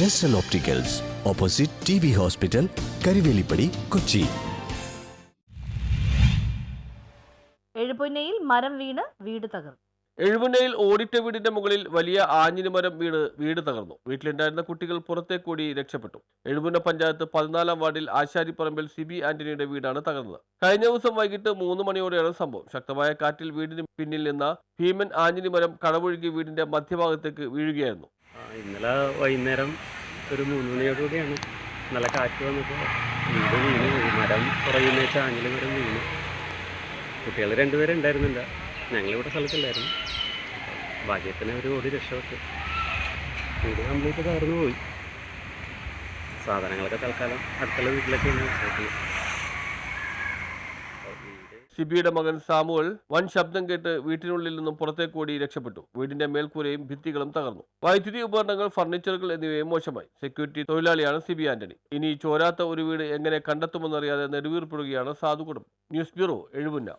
ജെസ്റ്റൽ opticals opposite T B hospital Karivelippadi Kochi എഴുപുന്നയിൽ മരം വീണ് വീട് തകർന്നു. എഴുപുന്നയിൽ ഓടിറ്റ വീടിന്റെ മുകളിൽ വലിയ ആഞ്ഞിന് മരം വീണ് വീട് തകർന്നു. വീട്ടിലുണ്ടായിരുന്ന കുട്ടികൾ പുറത്തേക്കൂടി രക്ഷപ്പെട്ടു. എഴുപുന്ന പഞ്ചായത്ത് പതിനാലാം വാർഡിൽ ആശാരിപ്പറമ്പിൽ സിബി ആന്റണിയുടെ വീടാണ് തകർന്നത്. കഴിഞ്ഞ ദിവസം വൈകിട്ട് മൂന്ന് മണിയോടെയാണ് സംഭവം. ശക്തമായ കാറ്റിൽ വീടിന് പിന്നിൽ നിന്ന ഭീമൻ ആഞ്ഞിനി മരം കടവൊഴുകി വീടിന്റെ മധ്യഭാഗത്തേക്ക് വീഴുകയായിരുന്നു. ഇന്നലെ വൈകുന്നേരം ഒരു മൂന്ന് മണിയോടുകൂടിയാണ് നല്ല കാറ്റ് വന്നപ്പോൾ വീട് വീണ്. മരം കുറയുന്ന ചാഞ്ഞിൽ മരം വീണ്. കുട്ടികൾ രണ്ടുപേരും ഉണ്ടായിരുന്നില്ല. ഞങ്ങളിവിടെ സ്ഥലത്തില്ലായിരുന്നു ഭാഗ്യത്തിന് ഒരു ഓടി രക്ഷപ്പെട്ടു. വീട് കംപ്ലീറ്റ് തകർന്നു പോയി. സാധനങ്ങളൊക്കെ തൽക്കാലം അടുത്തുള്ള വീട്ടിലൊക്കെയാണ് വെച്ചേക്കുന്നത്. വീട് സിബിയുടെ മകൻ സാമുവൽ വൻ ശബ്ദം കേട്ട് വീട്ടിനുള്ളിൽ നിന്നും പുറത്തേക്കോടി രക്ഷപ്പെട്ടു. വീടിന്റെ മേൽക്കൂരയും ഭിത്തികളും തകർന്നു. വൈദ്യുതി ഉപകരണങ്ങൾ ഫർണിച്ചറുകൾ എന്നിവയും മോശമായി. സെക്യൂരിറ്റി തൊഴിലാളിയാണ് സിബി ആന്റണി. ഇനി ചോരാത്ത ഒരു വീട് എങ്ങനെ കണ്ടെത്തുമെന്നറിയാതെ നെടുവീർപ്പെടുകയാണ് സാധു കുടുംബം ന്യൂസ് ബ്യൂറോ എഴുപുന്ന.